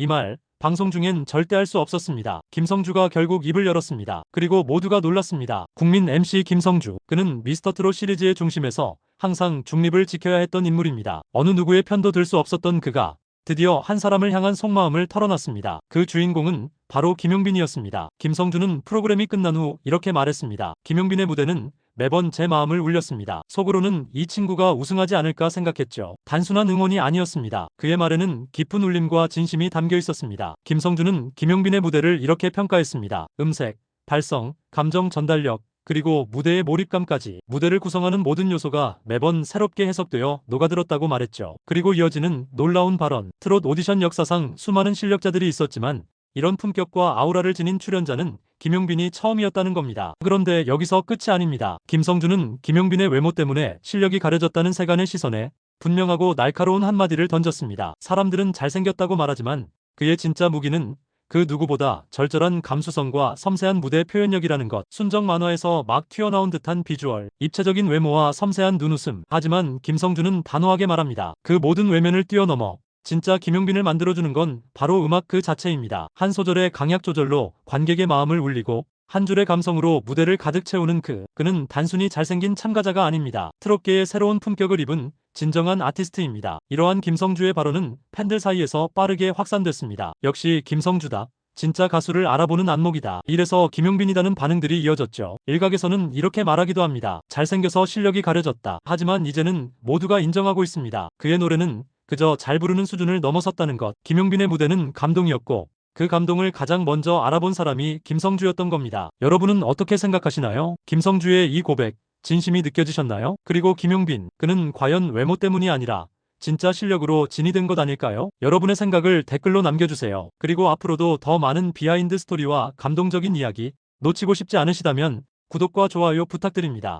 이 말 방송 중엔 절대 할 수 없었습니다. 김성주가 결국 입을 열었습니다. 그리고 모두가 놀랐습니다. 국민 MC 김성주. 그는 미스터트롯 시리즈의 중심에서 항상 중립을 지켜야 했던 인물입니다. 어느 누구의 편도 들 수 없었던 그가 드디어 한 사람을 향한 속마음을 털어놨습니다. 그 주인공은 바로 김용빈이었습니다. 김성주는 프로그램이 끝난 후 이렇게 말했습니다. 김용빈의 무대는 매번 제 마음을 울렸습니다. 속으로는 이 친구가 우승하지 않을까 생각했죠. 단순한 응원이 아니었습니다. 그의 말에는 깊은 울림과 진심이 담겨 있었습니다. 김성주는 김용빈의 무대를 이렇게 평가했습니다. 음색, 발성, 감정 전달력, 그리고 무대의 몰입감까지 무대를 구성하는 모든 요소가 매번 새롭게 해석되어 녹아들었다고 말했죠. 그리고 이어지는 놀라운 발언. 트롯 오디션 역사상 수많은 실력자들이 있었지만 이런 품격과 아우라를 지닌 출연자는 김용빈이 처음이었다는 겁니다. 그런데 여기서 끝이 아닙니다. 김성주는 김용빈의 외모 때문에 실력이 가려졌다는 세간의 시선에 분명하고 날카로운 한마디를 던졌습니다. 사람들은 잘생겼다고 말하지만 그의 진짜 무기는 그 누구보다 절절한 감수성과 섬세한 무대 표현력이라는 것. 순정 만화에서 막 튀어나온 듯한 비주얼, 입체적인 외모와 섬세한 눈웃음. 하지만 김성주는 단호하게 말합니다. 그 모든 외면을 뛰어넘어 진짜 김용빈을 만들어주는 건 바로 음악 그 자체입니다. 한 소절의 강약 조절로 관객의 마음을 울리고 한 줄의 감성으로 무대를 가득 채우는 그, 그는 단순히 잘생긴 참가자가 아닙니다. 트롯계의 새로운 품격을 입은 진정한 아티스트입니다. 이러한 김성주의 발언은 팬들 사이에서 빠르게 확산됐습니다. 역시 김성주다. 진짜 가수를 알아보는 안목이다. 이래서 김용빈이라는 반응들이 이어졌죠. 일각에서는 이렇게 말하기도 합니다. 잘생겨서 실력이 가려졌다. 하지만 이제는 모두가 인정하고 있습니다. 그의 노래는 그저 잘 부르는 수준을 넘어섰다는 것. 김용빈의 무대는 감동이었고 그 감동을 가장 먼저 알아본 사람이 김성주였던 겁니다. 여러분은 어떻게 생각하시나요? 김성주의 이 고백, 진심이 느껴지셨나요? 그리고 김용빈, 그는 과연 외모 때문이 아니라 진짜 실력으로 진이 된 것 아닐까요? 여러분의 생각을 댓글로 남겨주세요. 그리고 앞으로도 더 많은 비하인드 스토리와 감동적인 이야기 놓치고 싶지 않으시다면 구독과 좋아요 부탁드립니다.